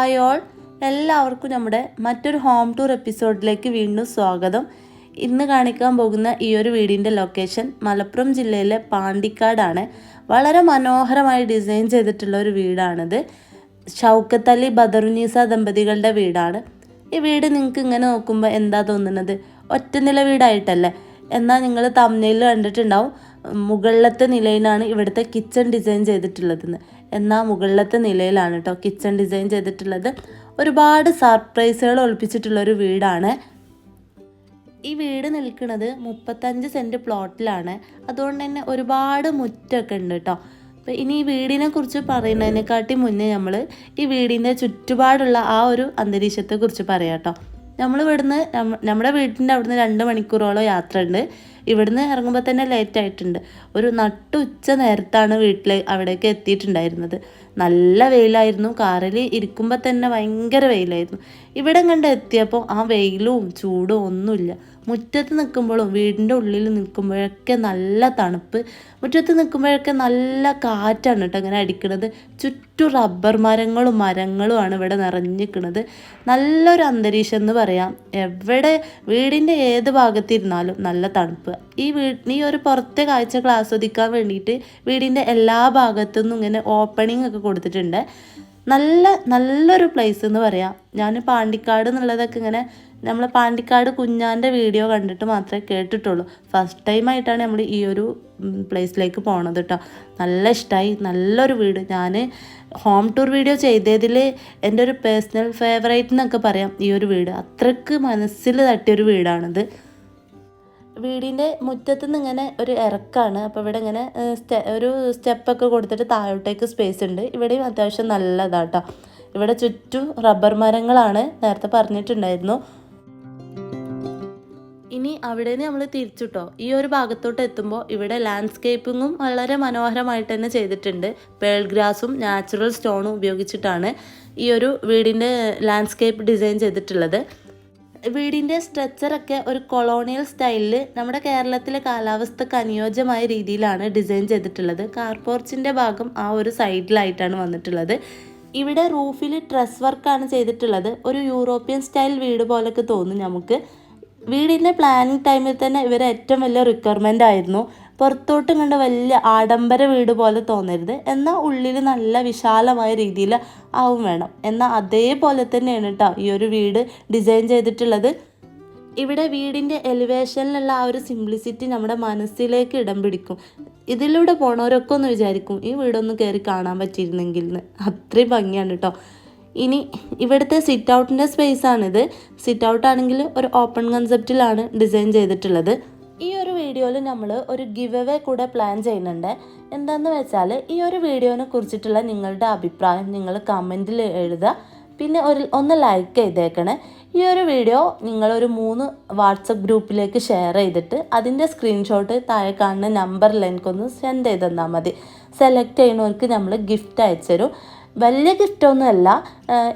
Hi all. എല്ലാവർക്കും നമ്മുടെ മറ്റൊരു ഹോം ടൂർ എപ്പിസോഡിലേക്ക് വീണ്ടും സ്വാഗതം. ഇന്ന് കാണിക്കാൻ പോകുന്ന ഈ ഒരു വീടിന്റെ ലൊക്കേഷൻ മലപ്പുറം ജില്ലയിലെ പാണ്ടിക്കാടാണ്. വളരെ മനോഹരമായി ഡിസൈൻ ചെയ്തിട്ടുള്ള ഒരു വീടാണിത്. ഷൗക്കത്തലി ബദറുനീസ ദമ്പതികളുടെ വീടാണ്. ഈ വീട് നിങ്ങൾക്ക് ഇങ്ങനെ നോക്കുമ്പോൾ എന്താ തോന്നുന്നത്? ഒറ്റ നില വീടായിട്ടല്ലേ? എന്നാൽ നിങ്ങൾ തമ്മിൽ കണ്ടിട്ടുണ്ടാവും. മുകളിലത്തെ നിലയിലാണ് ഇവിടുത്തെ കിച്ചൺ ഡിസൈൻ ചെയ്തിട്ടുള്ളതെന്ന്. എന്നാൽ മുകളിലത്തെ നിലയിലാണ് കേട്ടോ കിച്ചൺ ഡിസൈൻ ചെയ്തിട്ടുള്ളത്. ഒരുപാട് സർപ്രൈസുകൾ ഒളിപ്പിച്ചിട്ടുള്ള ഒരു വീടാണ്. ഈ വീട് നിൽക്കുന്നത് മുപ്പത്തഞ്ച് സെന്റ് പ്ലോട്ടിലാണ് അതുകൊണ്ട് തന്നെ ഒരുപാട് മുറ്റമൊക്കെ ഉണ്ട് കേട്ടോ അപ്പോൾ ഇനി ഈ വീടിനെ കുറിച്ച് പറയുന്നതിനെക്കാട്ടി മുന്നേ നമ്മൾ ഈ വീടിന്റെ ചുറ്റുപാടുള്ള ആ ഒരു അന്തരീക്ഷത്തെക്കുറിച്ച് പറയാം കേട്ടോ നമ്മൾ ഇവിടുന്ന് നമ്മ- നമ്മുടെ വീടിന്റെ അവിടുന്ന് രണ്ട് മണിക്കൂറോളം യാത്ര ഉണ്ട് ഇവിടുന്ന് ഇറങ്ങുമ്പോൾ തന്നെ ലേറ്റ് ആയിട്ടുണ്ട്. ഒരു നട്ടുച്ച നേരത്താണ് വീട്ടിൽ അവിടേക്ക് എത്തിയിട്ടുണ്ടായിരുന്നത്. നല്ല വെയിലായിരുന്നു. കാറിൽ ഇരിക്കുമ്പോൾ തന്നെ ഭയങ്കര വെയിലായിരുന്നു. ഇവിടെ കണ്ട് എത്തിയപ്പോൾ ആ വെയിലും ചൂടും ഒന്നുമില്ല. മുറ്റത്ത് നിൽക്കുമ്പോഴും വീടിന്റെ ഉള്ളിൽ നിൽക്കുമ്പോഴൊക്കെ നല്ല തണുപ്പ്. മുറ്റത്ത് നിൽക്കുമ്പോഴൊക്കെ നല്ല കാറ്റാണ് കേട്ടോ അങ്ങനെ അടിക്കുന്നത് ചുറ്റും റബ്ബർ മരങ്ങളും മരങ്ങളുമാണ് ഇവിടെ നിറഞ്ഞിരിക്കുന്നത് നല്ലൊരു അന്തരീക്ഷം എന്ന് പറയാം. എവിടെ വീടിന്റെ ഏത് ഭാഗത്തിരുന്നാലും നല്ല തണുപ്പ്. ഈ വീ ഈ ഒരു പുറത്തെ കാഴ്ചകൾ ആസ്വദിക്കാൻ വേണ്ടിയിട്ട് വീടിന്റെ എല്ലാ ഭാഗത്തുനിന്നും ഇങ്ങനെ ഓപ്പണിംഗ് ഒക്കെ കൊടുത്തിട്ടുണ്ട്. നല്ല നല്ലൊരു പ്ലേസ് എന്ന് പറയാം. ഞാൻ പാണ്ടിക്കാട് എന്നുള്ളതൊക്കെ ഇങ്ങനെ നമ്മൾ പാണ്ടിക്കാട് കുഞ്ഞാന്റെ വീഡിയോ കണ്ടിട്ട് മാത്രമേ കേട്ടിട്ടുള്ളൂ. ഫസ്റ്റ് ടൈമായിട്ടാണ് നമ്മൾ ഈ ഒരു പ്ലേസിലേക്ക് പോണത് കേട്ടോ നല്ല ഇഷ്ടമായി നല്ലൊരു വീട്. ഞാൻ ഹോം ടൂർ വീഡിയോ ചെയ്തതിൽ എന്റെ ഒരു പേഴ്സണൽ ഫേവറേറ്റ് എന്നൊക്കെ പറയാം ഈ ഒരു വീട്. അത്രയ്ക്ക് മനസ്സിൽ തട്ടിയൊരു വീടാണിത്. വീടിന്റെ മുറ്റത്തു നിന്ന് ഇങ്ങനെ ഒരു ഇറക്കാണ്. അപ്പോൾ ഇവിടെ ഇങ്ങനെ സ്റ്റെ- ഒരു സ്റ്റെപ്പൊക്കെ കൊടുത്തിട്ട് താഴോട്ടേക്ക് സ്പേസ് ഉണ്ട്. ഇവിടെയും അത്യാവശ്യം നല്ലതാട്ടോ. ഇവിടെ ചുറ്റും റബ്ബർ മരങ്ങളാണ് നേരത്തെ പറഞ്ഞിട്ടുണ്ടായിരുന്നു. ഇനി അവിടെ നിന്ന് നമ്മൾ തിരിച്ചുട്ടോ. ഈ ഒരു ഭാഗത്തോട്ട് എത്തുമ്പോൾ ഇവിടെ ലാൻഡ്സ്കേപ്പിങ്ങും വളരെ മനോഹരമായിട്ട് തന്നെ ചെയ്തിട്ടുണ്ട്. പേൾ ഗ്രാസും നാച്ചുറൽ സ്റ്റോണും ഉപയോഗിച്ചിട്ടാണ് ഈ ഒരു വീടിന്റെ ലാൻഡ്സ്കേപ്പ് ഡിസൈൻ ചെയ്തിട്ടുള്ളത്. വീടിന്റെ സ്ട്രക്ചറൊക്കെ ഒരു കൊളോണിയൽ സ്റ്റൈലിൽ നമ്മുടെ കേരളത്തിലെ കാലാവസ്ഥക്ക് അനുയോജ്യമായ രീതിയിലാണ് ഡിസൈൻ ചെയ്തിട്ടുള്ളത്. കാർപോർച്ചിന്റെ ഭാഗം ആ ഒരു സൈഡിലായിട്ടാണ് വന്നിട്ടുള്ളത്. ഇവിടെ റൂഫിൽ ട്രസ് വർക്കാണ് ചെയ്തിട്ടുള്ളത്. ഒരു യൂറോപ്യൻ സ്റ്റൈൽ വീട് പോലൊക്കെ തോന്നും നമുക്ക്. വീടിന്റെ പ്ലാനിങ് ടൈമിൽ തന്നെ ഇവരെ ഏറ്റവും വലിയ റിക്വയർമെന്റ് ആയിരുന്നു. പുറത്തോട്ടും കണ്ട വലിയ ആഡംബര വീട് പോലെ തോന്നരുത്. എന്നാൽ ഉള്ളിൽ നല്ല വിശാലമായ രീതിയിൽ ആവും വേണം. എന്നാൽ അതേപോലെ തന്നെയാണ് കേട്ടോ ഈ ഒരു വീട് ഡിസൈൻ ചെയ്തിട്ടുള്ളത്. ഇവിടെ വീടിന്റെ എലിവേഷനിലുള്ള ആ ഒരു സിംപ്ലിസിറ്റി നമ്മുടെ മനസ്സിലേക്ക് ഇടം പിടിക്കും. ഇതിലൂടെ പോണവരൊക്കെ ഒന്ന് വിചാരിക്കും ഈ വീടൊന്ന് കയറി കാണാൻ പറ്റിയിരുന്നെങ്കിൽ എന്ന്. അത്രയും ഭംഗിയാണ് കേട്ടോ ഇനി ഇവിടുത്തെ സിറ്റ് ഔട്ടിന്റെ സ്പേസ് ആണിത്. സിറ്റ് ഔട്ട് ആണെങ്കിൽ ഒരു ഓപ്പൺ കൺസെപ്റ്റിലാണ് ഡിസൈൻ ചെയ്തിട്ടുള്ളത്. ഈ ഒരു വീഡിയോയിൽ നമ്മൾ ഒരു ഗിവ് എവേ കൂടെ പ്ലാൻ ചെയ്യുന്നുണ്ട്. എന്താന്ന് വെച്ചാൽ ഈ ഒരു വീഡിയോനെ കുറിച്ചിട്ടുള്ള നിങ്ങളുടെ അഭിപ്രായം നിങ്ങൾ കമന്റിൽ എഴുതുക. പിന്നെ ഒരു ഒന്ന് ലൈക്ക് ചെയ്തേക്കണേ. ഈ ഒരു വീഡിയോ നിങ്ങളൊരു മൂന്ന് വാട്സപ്പ് ഗ്രൂപ്പിലേക്ക് ഷെയർ ചെയ്തിട്ട് അതിന്റെ സ്ക്രീൻഷോട്ട് താഴെ കാണുന്ന നമ്പറിൽ എനിക്കൊന്ന് സെൻഡ് ചെയ്ത് തന്നാൽ മതി. സെലക്ട് ചെയ്യുന്നവർക്ക് നമ്മൾ ഗിഫ്റ്റ് അയച്ചു വലിയ ഗിഫ്റ്റൊന്നുമല്ല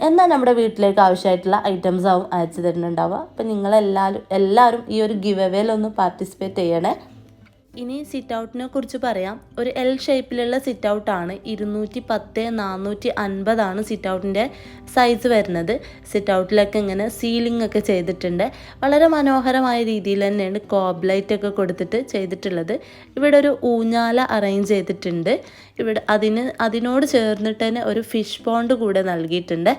എന്നാൽ നമ്മുടെ വീട്ടിലേക്ക് ആവശ്യമായിട്ടുള്ള ഐറ്റംസ് ആവും അയച്ചു തരുന്നുണ്ടാവുക. അപ്പം നിങ്ങളെല്ലാവരും എല്ലാവരും ഈ ഒരു ഗിവ് അവേലൊന്ന് പാർട്ടിസിപ്പേറ്റ് ചെയ്യണേ. ഇനി സിറ്റ് ഔട്ടിനെ കുറിച്ച് പറയാം. ഒരു എൽ ഷേപ്പിലുള്ള സിറ്റ് ഔട്ടാണ് ഇരുന്നൂറ്റി പത്ത് നാനൂറ്റി അൻപതാണ് സിറ്റ് ഔട്ടിന്റെ സൈസ് വരുന്നത്. സിറ്റ് ഔട്ടിലൊക്കെ ഇങ്ങനെ സീലിംഗ് ഒക്കെ ചെയ്തിട്ടുണ്ട്. വളരെ മനോഹരമായ രീതിയിൽ തന്നെയാണ് കോബ്ലൈറ്റ് ഒക്കെ കൊടുത്തിട്ട് ചെയ്തിട്ടുള്ളത്. ഇവിടെ ഒരു ഊഞ്ഞാല അറേഞ്ച് ചെയ്തിട്ടുണ്ട്. ഇവിടെ അതിന് അതിനോട് ചേർന്നിട്ട് തന്നെ ഒരു ഫിഷ് പോണ്ട് കൂടെ നൽകിയിട്ടുണ്ട്.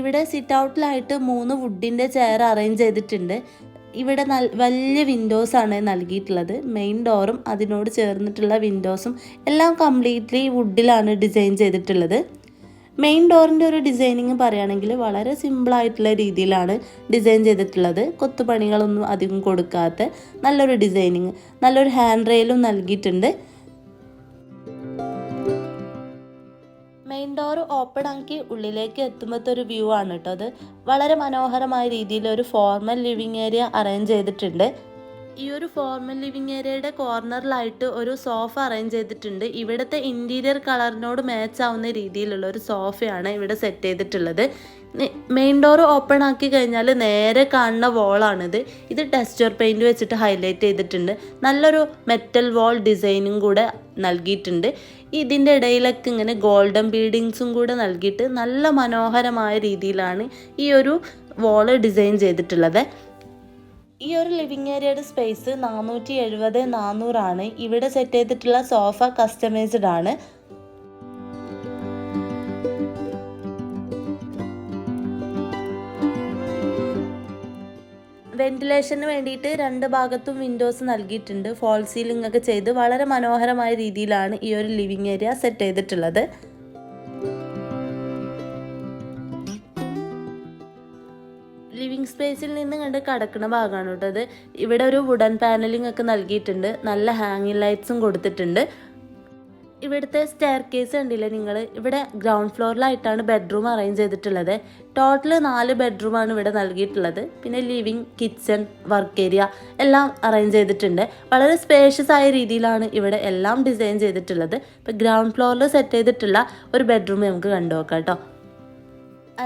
ഇവിടെ സിറ്റ് ഔട്ടിലായിട്ട് മൂന്ന് വുഡിന്റെ ചെയർ അറേഞ്ച് ചെയ്തിട്ടുണ്ട്. ഇവിടെ നൽ വലിയ വിൻഡോസ് ആണ് നൽകിയിട്ടുള്ളത്. മെയിൻ ഡോറും അതിനോട് ചേർന്നിട്ടുള്ള വിൻഡോസും എല്ലാം കംപ്ലീറ്റ്ലി വുഡിലാണ് ഡിസൈൻ ചെയ്തിട്ടുള്ളത്. മെയിൻ ഡോറിന്റെ ഒരു ഡിസൈനിങ് പറയുകയാണെങ്കിൽ വളരെ സിമ്പിളായിട്ടുള്ള രീതിയിലാണ് ഡിസൈൻ ചെയ്തിട്ടുള്ളത്. കൊത്തുപണികളൊന്നും അധികം കൊടുക്കാത്ത നല്ലൊരു ഡിസൈനിങ് നല്ലൊരു ഹാൻഡ് റെയിലും നൽകിയിട്ടുണ്ട്. മെയിൻ ഡോർ ഓപ്പൺ ആക്കി ഉള്ളിലേക്ക് എത്തുമ്പോഴത്തെ ഒരു വ്യൂ ആണ് കേട്ടോ അത്. വളരെ മനോഹരമായ രീതിയിൽ ഒരു ഫോർമൽ ലിവിങ് ഏരിയ അറേഞ്ച് ചെയ്തിട്ടുണ്ട്. ഈ ഒരു ഫോർമൽ ലിവിങ് ഏരിയയുടെ കോർണറിലായിട്ട് ഒരു സോഫ അറേഞ്ച് ചെയ്തിട്ടുണ്ട്. ഇവിടുത്തെ ഇന്റീരിയർ കളറിനോട് മാച്ച് ആവുന്ന രീതിയിലുള്ള ഒരു സോഫയാണ് ഇവിടെ സെറ്റ് ചെയ്തിട്ടുള്ളത്. മെയിൻ ഡോർ ഓപ്പൺ ആക്കി കഴിഞ്ഞാൽ നേരെ കാണുന്ന വോളാണിത് ഇത് ടെക്സ്ചർ പെയിന്റ് വെച്ചിട്ട് ഹൈലൈറ്റ് ചെയ്തിട്ടുണ്ട്. നല്ലൊരു മെറ്റൽ വോൾ ഡിസൈനും കൂടെ നൽകിയിട്ടുണ്ട്. ഇതിന്റെ ഇടയിലൊക്കെ ഇങ്ങനെ ഗോൾഡൻ ബീഡിങ്സും കൂടെ നൽകിയിട്ട് നല്ല മനോഹരമായ രീതിയിലാണ് ഈ ഒരു വോൾ ഡിസൈൻ ചെയ്തിട്ടുള്ളത്. ഈ ഒരു ലിവിങ് ഏരിയയുടെ സ്പേസ് നാനൂറ്റി എഴുപത് നാനൂറാണ്. ഇവിടെ സെറ്റ് ചെയ്തിട്ടുള്ള സോഫ കസ്റ്റമൈസ്ഡ് ആണ്. വെന്റിലേഷന് വേണ്ടിയിട്ട് രണ്ട് ഭാഗത്തും വിൻഡോസ് നൽകിയിട്ടുണ്ട്. ഫോൾ സീലിംഗ് ഒക്കെ ചെയ്ത് വളരെ മനോഹരമായ രീതിയിലാണ് ഈ ഒരു ലിവിങ് ഏരിയ സെറ്റ് ചെയ്തിട്ടുള്ളത്. ലിവിങ് സ്പേസിൽ നിന്ന് കണ്ട് കടക്കുന്ന ഭാഗമാണ് കേട്ടോ അത് ഇവിടെ ഒരു വുഡൻ പാനലിംഗ് ഒക്കെ നൽകിയിട്ടുണ്ട്. നല്ല ഹാങ്ങിങ് ലൈറ്റ്സും കൊടുത്തിട്ടുണ്ട്. ഇവിടുത്തെ സ്റ്റെയർ കേസ് കണ്ടില്ലേ നിങ്ങൾ ഇവിടെ ഗ്രൗണ്ട് ഫ്ലോറിലായിട്ടാണ് ബെഡ്റൂം അറേഞ്ച് ചെയ്തിട്ടുള്ളത്. ടോട്ടൽ നാല് ബെഡ്റൂമാണ് ഇവിടെ നൽകിയിട്ടുള്ളത്. പിന്നെ living kitchen work area arrange arrange ചെയ്തിട്ടുണ്ട്. വളരെ സ്പേഷ്യസ് ആയ രീതിയിലാണ് ഇവിടെ എല്ലാം ഡിസൈൻ ചെയ്തിട്ടുള്ളത്. ഇപ്പം ഗ്രൗണ്ട് ഫ്ലോറിൽ സെറ്റ് ചെയ്തിട്ടുള്ള ഒരു ബെഡ്റൂം നമുക്ക് കണ്ടു നോക്കാം കേട്ടോ.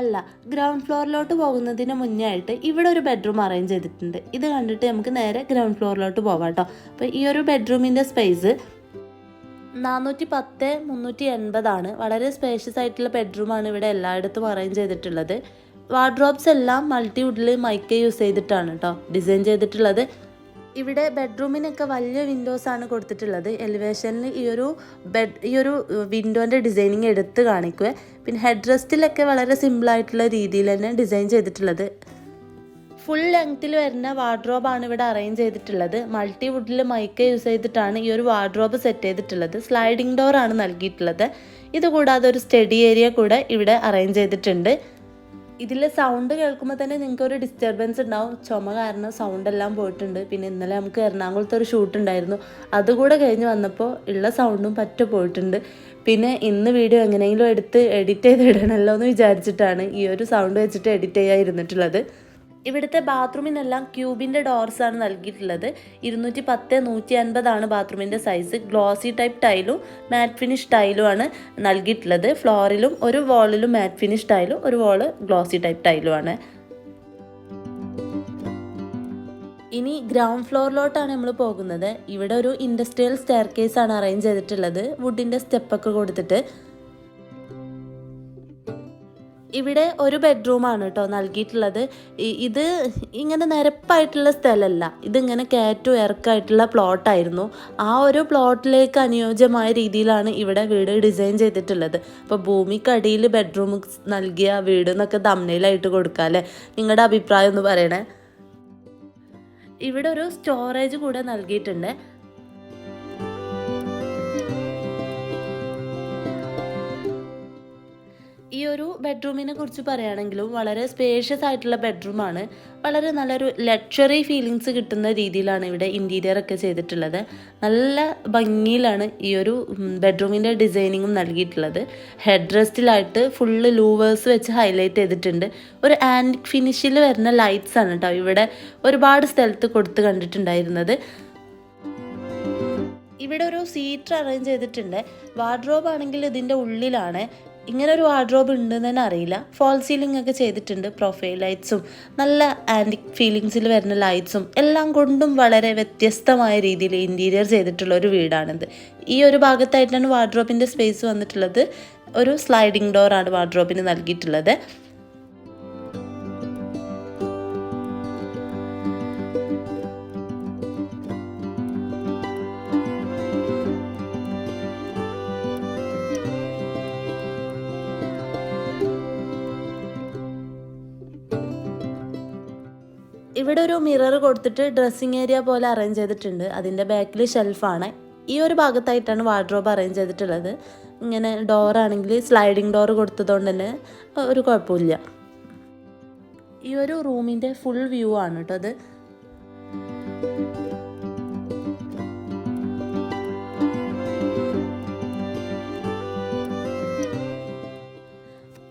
അല്ല ഗ്രൗണ്ട് ഫ്ലോറിലോട്ട് പോകുന്നതിന് മുന്നേ ആയിട്ട് ഇവിടെ ഒരു ബെഡ്റൂം അറേഞ്ച് ചെയ്തിട്ടുണ്ട്. ഇത് കണ്ടിട്ട് നമുക്ക് നേരെ ഗ്രൗണ്ട് ഫ്ലോറിലോട്ട് പോകാം കേട്ടോ. അപ്പോൾ ഈ ഒരു ബെഡ്റൂമിന്റെ സ്പേസ് നാനൂറ്റി പത്ത് മുന്നൂറ്റി എൺപതാണ് വളരെ സ്പേഷ്യസ് ആയിട്ടുള്ള ബെഡ്റൂമാണ് ഇവിടെ എല്ലായിടത്തും അറേഞ്ച് ചെയ്തിട്ടുള്ളത്. വാർഡ്രോബ്സ് എല്ലാം മൾട്ടി മൾട്ടിവുഡിൽ മൈക്ക യൂസ് ചെയ്തിട്ടാണ് കേട്ടോ ഡിസൈൻ ചെയ്തിട്ടുള്ളത്. ഇവിടെ ബെഡ്റൂമിനൊക്കെ വലിയ വിൻഡോസ് ആണ് കൊടുത്തിട്ടുള്ളത്. എലിവേഷനിൽ ഈ ഒരു ബെഡ് ഈ ഒരു വിൻഡോന്റെ ഡിസൈനിങ് എടുത്ത് കാണിക്കുക പിന്നെ ഹെഡ് റെസ്റ്റിലൊക്കെ വളരെ സിമ്പിളായിട്ടുള്ള രീതിയിൽ തന്നെ ഡിസൈൻ ചെയ്തിട്ടുള്ളത്. ഫുൾ ലെങ്ത്തിൽ വരുന്ന വാർഡ്രോബാണ് ഇവിടെ അറേഞ്ച് ചെയ്തിട്ടുള്ളത്. മൾട്ടി വുഡിൽ മൈക്ക യൂസ് ചെയ്തിട്ടാണ് ഈ ഒരു വാർഡ്രോബ് സെറ്റ് ചെയ്തിട്ടുള്ളത്. സ്ലൈഡിംഗ് ഡോർ ആണ് നൽകിയിട്ടുള്ളത്. ഇതുകൂടാതെ ഒരു സ്റ്റഡി ഏരിയ കൂടെ ഇവിടെ അറേഞ്ച് ചെയ്തിട്ടുണ്ട്. ഇതിൽ സൗണ്ട് കേൾക്കുമ്പോൾ തന്നെ നിങ്ങൾക്ക് ഒരു ഡിസ്റ്റർബൻസ് ഉണ്ടാവും. ചുമ കാരണം സൗണ്ട് എല്ലാം പോയിട്ടുണ്ട്. പിന്നെ ഇന്നലെ നമുക്ക് എറണാകുളത്ത് ഒരു ഷൂട്ട് ഉണ്ടായിരുന്നു. അതുകൂടെ കഴിഞ്ഞ് വന്നപ്പോൾ ഉള്ള സൗണ്ടും പറ്റ പോയിട്ടുണ്ട്. പിന്നെ ഇന്ന് വീഡിയോ എങ്ങനെയെങ്കിലും എടുത്ത് എഡിറ്റ് ചെയ്ത് ഇടണമല്ലോ എന്ന് വിചാരിച്ചിട്ടാണ് ഈ ഒരു സൗണ്ട് വെച്ചിട്ട് എഡിറ്റ് ചെയ്യാതിരുന്നിട്ടുള്ളത്. ഇവിടുത്തെ ബാത്റൂമിനെല്ലാം ക്യൂബിന്റെ ഡോർസ് ആണ് നൽകിയിട്ടുള്ളത്. ഇരുന്നൂറ്റി പത്ത് നൂറ്റി അൻപതാണ് ബാത്റൂമിന്റെ സൈസ് ഗ്ലോസി ടൈപ്പ് ടൈലും മാറ്റ് ഫിനിഷ് ടൈലും ആണ് നൽകിയിട്ടുള്ളത്. ഫ്ലോറിലും ഒരു വാളിലും മാറ്റ് ഫിനിഷ് ടൈലും ഒരു വാൾ ഗ്ലോസി ടൈപ്പ് ടൈലും ആണ്. ഇനി ഗ്രൗണ്ട് ഫ്ലോറിലോട്ടാണ് നമ്മൾ പോകുന്നത്. ഇവിടെ ഒരു ഇൻഡസ്ട്രിയൽ സ്റ്റെയർ കേസ് ആണ് അറേഞ്ച് ചെയ്തിട്ടുള്ളത്. വുഡിന്റെ സ്റ്റെപ്പൊക്കെ കൊടുത്തിട്ട്. ഇവിടെ ഒരു ബെഡ്റൂമാണ് കേട്ടോ നൽകിയിട്ടുള്ളത്. ഇത് ഇങ്ങനെ നിരപ്പായിട്ടുള്ള സ്ഥലമല്ല ഇതിങ്ങനെ കയറ്റു ഇറക്കായിട്ടുള്ള പ്ലോട്ടായിരുന്നു ആ ഒരു പ്ലോട്ടിലേക്ക് അനുയോജ്യമായ രീതിയിലാണ് ഇവിടെ വീട് ഡിസൈൻ ചെയ്തിട്ടുള്ളത്. അപ്പോൾ ഭൂമിക്കടിയിൽ ബെഡ്റൂം നൽകിയ വീട് എന്നൊക്കെ തമ്മനയിലായിട്ട് കൊടുക്കാം അല്ലേ? നിങ്ങളുടെ അഭിപ്രായം ഒന്ന് പറയണേ. ഇവിടെ ഒരു സ്റ്റോറേജ് കൂടെ നൽകിയിട്ടുണ്ട്. ഈ ഒരു ബെഡ്റൂമിനെ കുറിച്ച് പറയുകയാണെങ്കിലും വളരെ സ്പേഷ്യസ് ആയിട്ടുള്ള ബെഡ്റൂമാണ് വളരെ നല്ലൊരു ലക്ഷറി ഫീലിങ്സ് കിട്ടുന്ന രീതിയിലാണ് ഇവിടെ ഇന്റീരിയർ ഒക്കെ ചെയ്തിട്ടുള്ളത്. നല്ല ഭംഗിയിലാണ് ഈ ഒരു ബെഡ്റൂമിന്റെ ഡിസൈനിങ്ങും നൽകിയിട്ടുള്ളത്. ഹെഡ് റെസ്റ്റിലായിട്ട് ഫുള്ള് ലൂവേഴ്സ് വെച്ച് ഹൈലൈറ്റ് ചെയ്തിട്ടുണ്ട്. ഒരു ആൻഡ് ഫിനിഷിൽ വരുന്ന ലൈറ്റ്സ് ആണ് കേട്ടോ ഇവിടെ ഒരുപാട് സ്ഥലത്ത് കൊടുത്ത് കണ്ടിട്ടുണ്ടായിരുന്നത്. ഇവിടെ ഒരു സീറ്റർ അറേഞ്ച് ചെയ്തിട്ടുണ്ട്. വാർഡ്രോബ് ആണെങ്കിൽ ഇതിന്റെ ഉള്ളിലാണ്. ഇങ്ങനെ ഒരു വാർഡ്രോബ് ഉണ്ടെന്ന് തന്നെ അറിയില്ല. ഫോൾ സീലിംഗ് ഒക്കെ ചെയ്തിട്ടുണ്ട് പ്രൊഫൈൽ ലൈറ്റ്സും നല്ല ആന്റിക് ഫീലിങ്സിൽ വരുന്ന ലൈറ്റ്സും എല്ലാം കൊണ്ടും വളരെ വ്യത്യസ്തമായ രീതിയിൽ ഇന്റീരിയർ ചെയ്തിട്ടുള്ള ഒരു വീടാണിത്. ഈ ഒരു ഭാഗത്തായിട്ടാണ് വാർഡ്രോബിന്റെ സ്പേസ് വന്നിട്ടുള്ളത്. ഒരു സ്ലൈഡിംഗ് ഡോറാണ് വാർഡ്രോബിന് നൽകിയിട്ടുള്ളത്. ഇവിടെ ഒരു മിറർ കൊടുത്തിട്ട് ഡ്രസ്സിങ് ഏരിയ പോലെ അറേഞ്ച് ചെയ്തിട്ടുണ്ട്. അതിന്റെ ബാക്കിൽ ഷെൽഫാണ് ഈ ഒരു ഭാഗത്തായിട്ടാണ് വാർഡ്രോബ് അറേഞ്ച് ചെയ്തിട്ടുള്ളത്. ഇങ്ങനെ ഡോറാണെങ്കിൽ സ്ലൈഡിങ് ഡോർ കൊടുത്തതുകൊണ്ട് തന്നെ ഒരു കുഴപ്പമില്ല. ഈ ഒരു റൂമിന്റെ ഫുൾ വ്യൂ ആണ് കേട്ടോ അത്.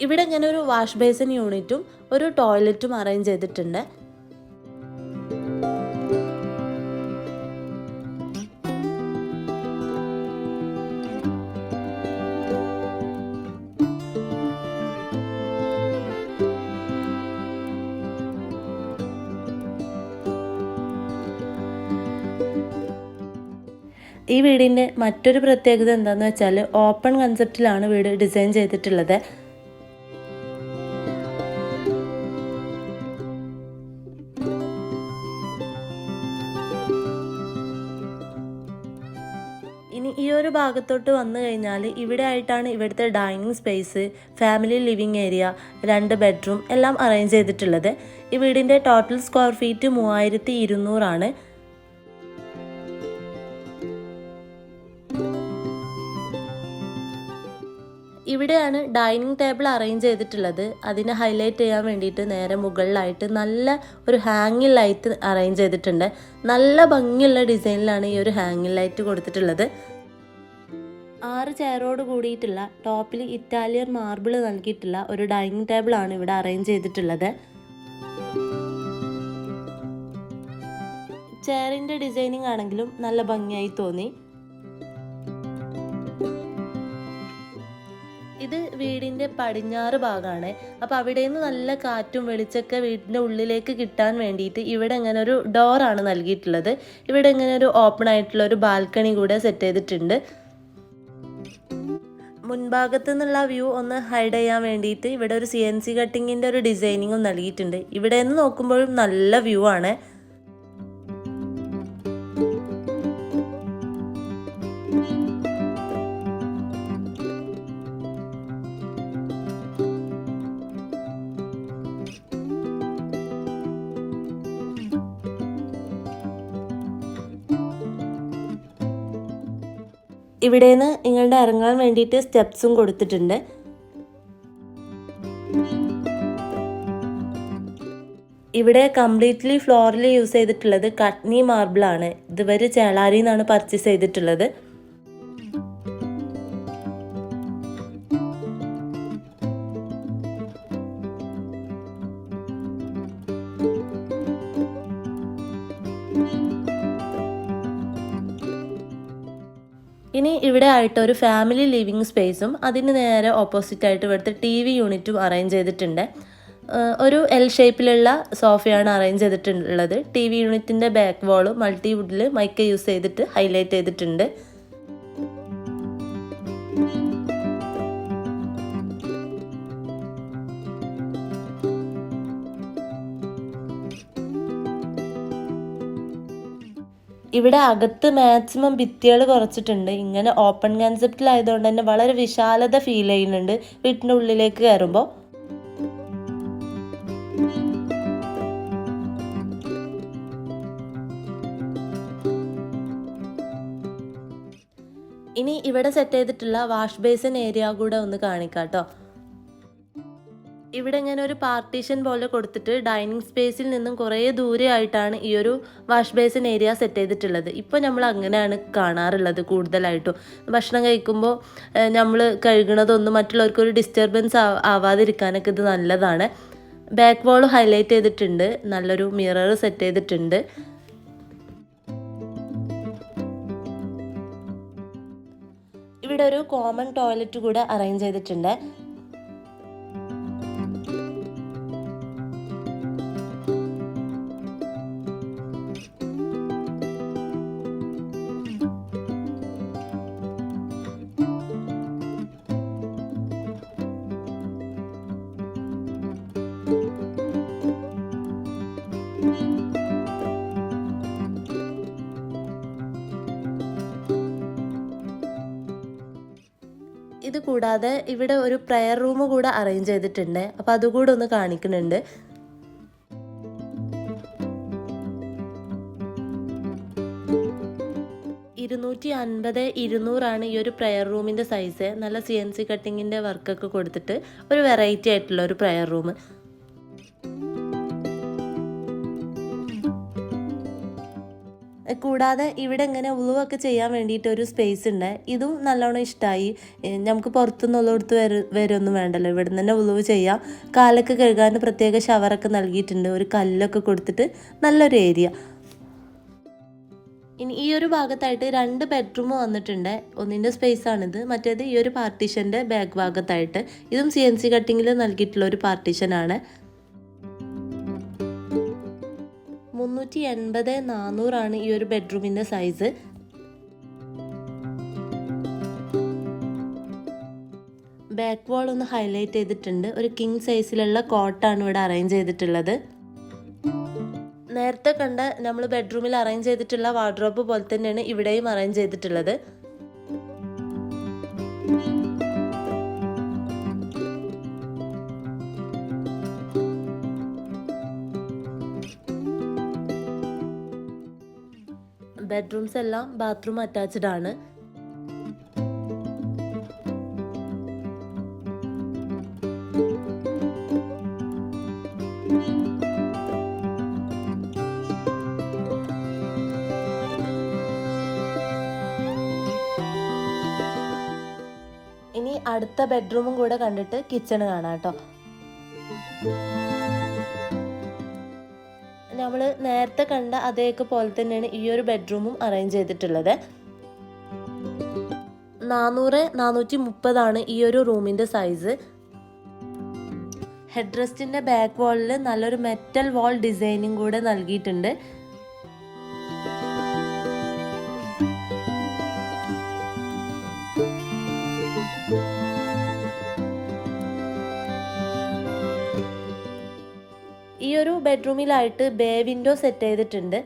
ഇവിടെ ഇങ്ങനെ ഒരു വാഷ് ബേസിൻ യൂണിറ്റും ഒരു ടോയ്ലറ്റും അറേഞ്ച് ചെയ്തിട്ടുണ്ട്. ഈ വീടിന്റെ മറ്റൊരു പ്രത്യേകത എന്താണെന്ന് വെച്ചാൽ ഓപ്പൺ കൺസെപ്റ്റിലാണ് വീട് ഡിസൈൻ ചെയ്തിട്ടുള്ളത്. ഇനി ഈ ഒരു ഭാഗത്തോട്ട് വന്നു കഴിഞ്ഞാൽ ഇവിടെ ആയിട്ടാണ് ഇവിടുത്തെ dining space family living area രണ്ട് ബെഡ്റൂം എല്ലാം അറേഞ്ച് ചെയ്തിട്ടുള്ളത്. ഈ വീടിന്റെ ടോട്ടൽ സ്ക്വയർ ഫീറ്റ് മൂവായിരത്തി ഇരുന്നൂറാണ്. ഇവിടെയാണ് ഡൈനിങ് ടേബിൾ അറേഞ്ച് ചെയ്തിട്ടുള്ളത്. അതിനെ ഹൈലൈറ്റ് ചെയ്യാൻ വേണ്ടിയിട്ട് നേരെ മുകളിലായിട്ട് നല്ല ഒരു ഹാങ്ങിങ് ലൈറ്റ് അറേഞ്ച് ചെയ്തിട്ടുണ്ട്. നല്ല ഭംഗിയുള്ള ഡിസൈനിലാണ് ഈ ഒരു ഹാങ്ങിങ് ലൈറ്റ് കൊടുത്തിട്ടുള്ളത്. ആറ് ചെയറോട് കൂടിയിട്ടുള്ള ടോപ്പിൽ ഇറ്റാലിയൻ മാർബിൾ നൽകിയിട്ടുള്ള ഒരു ഡൈനിങ് ടേബിൾ ആണ് ഇവിടെ അറേഞ്ച് ചെയ്തിട്ടുള്ളത്. ചെയറിന്റെ ഡിസൈനിങ് ആണെങ്കിലും നല്ല ഭംഗിയായി തോന്നി. ഇത് വീടിന്റെ പടിഞ്ഞാറ് ഭാഗമാണ് അപ്പോൾ അവിടെ നിന്ന് നല്ല കാറ്റും വെളിച്ചൊക്കെ വീടിന്റെ ഉള്ളിലേക്ക് കിട്ടാൻ വേണ്ടിയിട്ട് ഇവിടെ ഇങ്ങനെ ഒരു ഡോറാണ് നൽകിയിട്ടുള്ളത്. ഇവിടെ ഇങ്ങനെ ഒരു ഓപ്പൺ ആയിട്ടുള്ള ഒരു ബാൽക്കണി കൂടെ സെറ്റ് ചെയ്തിട്ടുണ്ട്. മുൻഭാഗത്തു നിന്നുള്ള വ്യൂ ഒന്ന് ഹൈഡ് ചെയ്യാൻ വേണ്ടിയിട്ട് ഇവിടെ ഒരു സി എൻ സി കട്ടിങ്ങിന്റെ ഒരു ഡിസൈനിങ്ങും നൽകിയിട്ടുണ്ട്. ഇവിടെ നിന്ന് നോക്കുമ്പോഴും നല്ല വ്യൂ ആണ്. ഇവിടേന്ന് നിങ്ങളുടെ ഇറങ്ങാൻ വേണ്ടിയിട്ട് സ്റ്റെപ്സും കൊടുത്തിട്ടുണ്ട്. ഇവിടെ കംപ്ലീറ്റ്ലി ഫ്ലോറിൽ യൂസ് ചെയ്തിട്ടുള്ളത് കട്നി മാർബിളാണ്. ഇതുവരെ ചേളാരി പർച്ചേസ് ചെയ്തിട്ടുള്ളത്. ഇവിടെ ആയിട്ട് ഒരു ഫാമിലി ലിവിങ് സ്പേസും അതിന് നേരെ ഓപ്പോസിറ്റ് ആയിട്ട് ഇവിടുത്തെ ടി വി യൂണിറ്റും അറേഞ്ച് ചെയ്തിട്ടുണ്ട്. ഒരു എൽ ഷേപ്പിലുള്ള സോഫയാണ് അറേഞ്ച് ചെയ്തിട്ടുള്ളത്. ടി വി യൂണിറ്റിന്റെ ബാക്ക് വാൾ മൾട്ടിവുഡിൽ മൈക്ക് യൂസ് ചെയ്തിട്ട് ഹൈലൈറ്റ് ചെയ്തിട്ടുണ്ട്. ഇവിടെ അകത്ത് മാക്സിമം ഭിത്തികൾ കുറച്ചിട്ടുണ്ട്. ഇങ്ങനെ ഓപ്പൺ കൺസെപ്റ്റിലായതുകൊണ്ട് തന്നെ വളരെ വിശാലത ഫീൽ ചെയ്യുന്നുണ്ട്. വീട്ടിന്റെ ഉള്ളിലേക്ക് കയറുമ്പോൾ. ഇനി ഇവിടെ സെറ്റ് ചെയ്തിട്ടുള്ള വാഷ് ബേസിൻ ഏരിയ കൂടെ ഒന്ന് കാണിക്കാം കേട്ടോ ഇവിടെ ഇങ്ങനെ ഒരു പാർട്ടീഷൻ പോലെ കൊടുത്തിട്ട് ഡൈനിങ് സ്പേസിൽ നിന്നും കുറേ ദൂരെയായിട്ടാണ് ഈ ഒരു വാഷ് ബേസിൻ ഏരിയ സെറ്റ് ചെയ്തിട്ടുള്ളത്. ഇപ്പോൾ നമ്മൾ അങ്ങനെയാണ് കാണാറുള്ളത് കൂടുതലായിട്ടും. ഭക്ഷണം കഴിക്കുമ്പോൾ നമ്മൾ കഴുകണതൊന്നും മറ്റുള്ളവർക്ക് ഒരു ഡിസ്റ്റർബൻസ് ആവാതിരിക്കാനൊക്കെ ഇത് നല്ലതാണ്. ബാക്ക് വാൾ ഹൈലൈറ്റ് ചെയ്തിട്ടുണ്ട്. നല്ലൊരു മിറർ സെറ്റ് ചെയ്തിട്ടുണ്ട്. ഇവിടെ ഒരു കോമൺ ടോയ്ലറ്റ് കൂടെ അറേഞ്ച് ചെയ്തിട്ടുണ്ട്. കൂടാതെ ഇവിടെ ഒരു പ്രെയർ റൂം കൂടെ അറേഞ്ച് ചെയ്തിട്ടുണ്ട്. അപ്പോൾ അതുകൂടെ ഒന്ന് കാണിക്കുന്നുണ്ട്. ഇരുന്നൂറ്റി അൻപത് ഇരുന്നൂറാണ് ഈ ഒരു പ്രെയർ റൂമിന്റെ സൈസ് നല്ല സി എൻ സി കട്ടിങ്ങിന്റെ വർക്കൊക്കെ കൊടുത്തിട്ട് ഒരു വെറൈറ്റി ആയിട്ടുള്ള ഒരു പ്രെയർ റൂം കൂടാതെ ഇവിടെ ഇങ്ങനെ ഉളുവൊക്കെ ചെയ്യാൻ വേണ്ടിയിട്ട് ഒരു സ്പേസ് ഉണ്ട്. ഇതും നല്ലോണം ഇഷ്ടമായി നമുക്ക് പുറത്തുനിന്നുള്ളടത്ത് വര വരുമൊന്നും വേണ്ടല്ലോ. ഇവിടെ നിന്ന് തന്നെ ഉളുവ് ചെയ്യാം. കാലൊക്കെ കഴുകാൻ പ്രത്യേക ഷവറൊക്കെ നൽകിയിട്ടുണ്ട്. ഒരു കല്ലൊക്കെ കൊടുത്തിട്ട് നല്ലൊരു ഏരിയ ഇനി ഈ ഒരു ഭാഗത്തായിട്ട് രണ്ട് ബെഡ്റൂം വന്നിട്ടുണ്ട്. ഒന്നിന്റെ സ്പേസ് ആണിത്. മറ്റേത് ഈ ഒരു പാർട്ടീഷന്റെ ബാക്ക് ഭാഗത്തായിട്ട്. ഇതും സി എൻ സി കട്ടിങ്ങിൽ നൽകിയിട്ടുള്ള ഒരു പാർട്ടീഷനാണ് മുന്നൂറ്റി എൺപത് നാനൂറാണ് ഈ ഒരു ബെഡ്റൂമിന്റെ സൈസ് ബാക്ക് വാൾ ഒന്ന് ഹൈലൈറ്റ് ചെയ്തിട്ടുണ്ട്. ഒരു കിങ് സൈസിലുള്ള കോട്ടാണ് ഇവിടെ അറേഞ്ച് ചെയ്തിട്ടുള്ളത്. നേരത്തെ കണ്ട നമ്മൾ ബെഡ്റൂമിൽ അറേഞ്ച് ചെയ്തിട്ടുള്ള വാർഡ്രോബ് പോലെ തന്നെയാണ് ഇവിടെയും അറേഞ്ച് ചെയ്തിട്ടുള്ളത്. ബെഡ്റൂംസ് എല്ലാം ബാത്റൂം അറ്റാച്ച്ഡ് ആണ്. ഇനി അടുത്ത ബെഡ്റൂമും കൂടെ കണ്ടിട്ട് കിച്ചൺ കാണാം കേട്ടോ. നമ്മൾ നേരത്തെ കണ്ട അതേക്കെ പോലെ തന്നെയാണ് ഈ ഒരു ബെഡ്റൂമും അറേഞ്ച് ചെയ്തിട്ടുള്ളത്. നാനൂറ് നാനൂറ്റി മുപ്പതാണ് ഈ ഒരു റൂമിന്റെ സൈസ്. ഹെഡ് റെസ്റ്റിന്റെ ബാക്ക് വാളിൽ നല്ലൊരു മെറ്റൽ വാൾ ഡിസൈനിങ് കൂടെ നൽകിയിട്ടുണ്ട്. ഈ ഒരു ബെഡ്റൂമിലായിട്ട് ബേ വിൻഡോ സെറ്റ് ചെയ്തിട്ടുണ്ട്.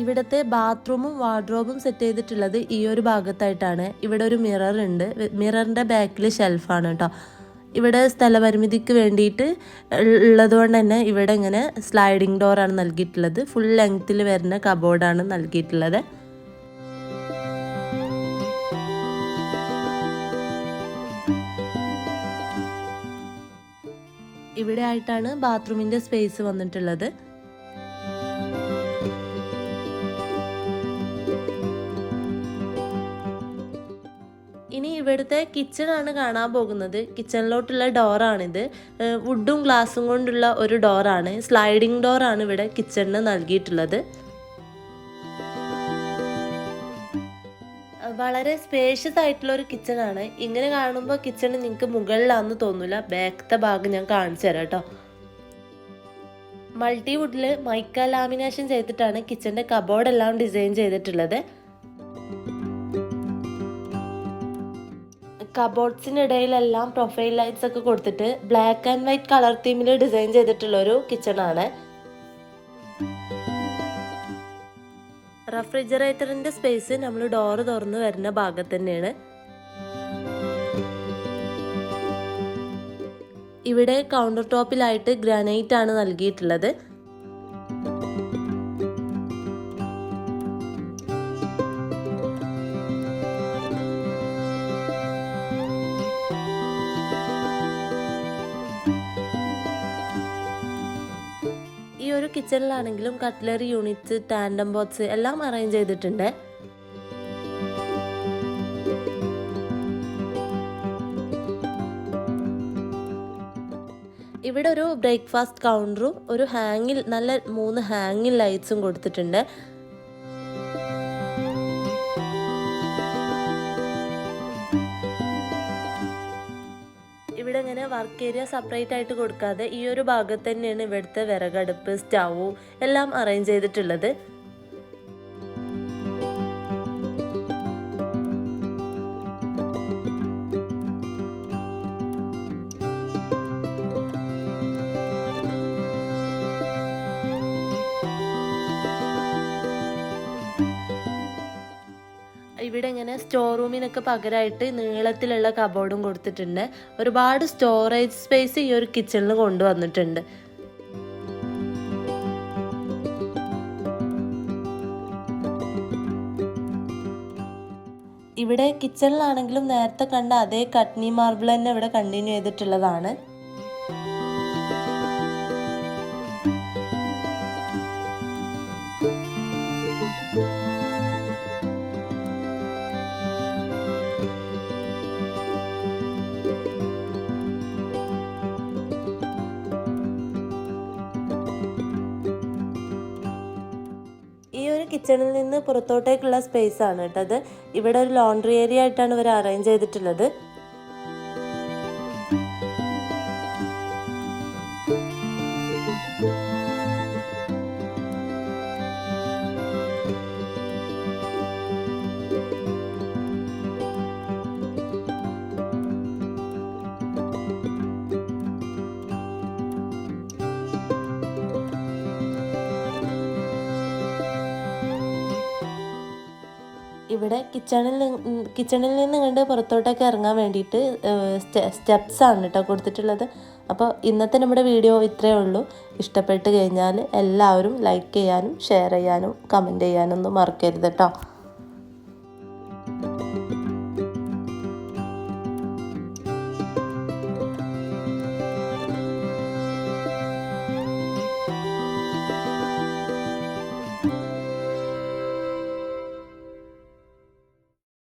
ഇവിടുത്തെ ബാത്റൂമും വാർഡ്രോബും സെറ്റ് ചെയ്തിട്ടുള്ളത് ഈ ഒരു ഭാഗത്തായിട്ടാണ്. ഇവിടെ ഒരു മിറർ ഉണ്ട്. മിററിന്റെ ബാക്കിൽ ഷെൽഫാണ് കേട്ടോ. ഇവിടെ സ്ഥലപരിമിതിക്ക് വേണ്ടിയിട്ട് ഉള്ളതുകൊണ്ട് തന്നെ ഇവിടെ ഇങ്ങനെ സ്ലൈഡിങ് ഡോറാണ് നൽകിയിട്ടുള്ളത്. ഫുൾ ലെങ്ത്തിൽ വരുന്ന കബോർഡാണ് നൽകിയിട്ടുള്ളത്. ഇവിടെ ആയിട്ടാണ് ബാത്റൂമിന്റെ സ്പേസ് വന്നിട്ടുള്ളത്. ഇവിടുത്തെ ആണ് കാണാൻ പോകുന്നത്. കിച്ചണിലോട്ടുള്ള ഡോറാണിത് വുഡും ഗ്ലാസും കൊണ്ടുള്ള ഒരു ഡോറാണ് സ്ലൈഡിംഗ് ഡോറാണ് ഇവിടെ കിച്ചണിന് നൽകിയിട്ടുള്ളത്. വളരെ സ്പേഷ്യസ് ആയിട്ടുള്ള ഒരു കിച്ചൺ ആണ്. ഇങ്ങനെ കാണുമ്പോൾ കിച്ചൺ നിങ്ങൾക്ക് മുകളിലാണെന്ന് തോന്നില്ല ബാക്കത്തെ ഭാഗം ഞാൻ കാണിച്ചു തരാം കേട്ടോ. മൾട്ടി വുഡിൽ മൈക്ക ലാമിനേഷൻ ചെയ്തിട്ടാണ് കിച്ചന്റെ കബോർഡ് എല്ലാം ഡിസൈൻ ചെയ്തിട്ടുള്ളത്. കബോർഡ്സിനിടയിലെല്ലാം പ്രൊഫൈൽ ലൈറ്റ്സ് ഒക്കെ കൊടുത്തിട്ട് ബ്ലാക്ക് ആൻഡ് വൈറ്റ് കളർ തീമിൽ ഡിസൈൻ ചെയ്തിട്ടുള്ള ഒരു കിച്ചൺ ആണ്. റെഫ്രിജറേറ്ററിന്റെ സ്പേസ് നമ്മൾ ഡോറ് തുറന്ന് വരുന്ന ഭാഗത്ത് തന്നെയാണ്. ഇവിടെ കൗണ്ടർ ടോപ്പിലായിട്ട് ഗ്രാനൈറ്റ് ആണ് നൽകിയിട്ടുള്ളത്. ഒരു കിച്ചണിലാണെങ്കിലും കട്ട്ലറി യൂണിറ്റ്സ് ടാൻഡം ബോക്സ് എല്ലാം അറേഞ്ച് ചെയ്തിട്ടുണ്ട്. ഇവിടെ ഒരു ബ്രേക്ക്ഫാസ്റ്റ് കൗണ്ടറും ഒരു ഹാങ്ങിൽ നല്ല മൂന്ന് ഹാങ്ങിൽ ലൈറ്റ്സും കൊടുത്തിട്ടുണ്ട്. വർക്ക് ഏരിയ സെപ്പറേറ്റ് ആയിട്ട് കൊടുക്കാതെ ഈ ഒരു ഭാഗത്ത് തന്നെയാണ് ഇവിടുത്തെ വിറകടുപ്പ് സ്റ്റൗ എല്ലാം അറേഞ്ച് ചെയ്തിട്ടുള്ളത്. സ്റ്റോർ റൂമിനൊക്കെ പകരമായിട്ട് നീളത്തിലുള്ള കബോർഡും കൊടുത്തിട്ടുണ്ട്. ഒരുപാട് സ്റ്റോറേജ് സ്പേസ് ഈ ഒരു കിച്ചണിൽ കൊണ്ടുവന്നിട്ടുണ്ട്. ഇവിടെ കിച്ചണിലാണെങ്കിലും നേരത്തെ കണ്ട അതേ കട്നി മാർബിൾ തന്നെ ഇവിടെ കണ്ടിന്യൂ ചെയ്തിട്ടുള്ളതാണ്. കിച്ചണിൽ നിന്ന് പുറത്തോട്ടേക്കുള്ള സ്പേസ് ആണ് കേട്ടോ അത്. ഇവിടെ ഒരു ലോണ്ടറി ഏരിയ ആയിട്ടാണ് ഇവർ അറേഞ്ച് ചെയ്തിട്ടുള്ളത്. ഇവിടെ കിച്ചണിൽ കിച്ചണിൽ നിന്ന് കണ്ട് പുറത്തോട്ടൊക്കെ ഇറങ്ങാൻ വേണ്ടിയിട്ട് സ്റ്റെപ്സ് ആണ് കേട്ടോ കൊടുത്തിട്ടുള്ളത്. അപ്പോൾ ഇന്നത്തെ നമ്മുടെ വീഡിയോ ഇത്രയേ ഉള്ളൂ. ഇഷ്ടപ്പെട്ട് കഴിഞ്ഞാൽ എല്ലാവരും ലൈക്ക് ചെയ്യാനും ഷെയർ ചെയ്യാനും കമന്റ് ചെയ്യാനൊന്നും മറക്കരുത് കേട്ടോ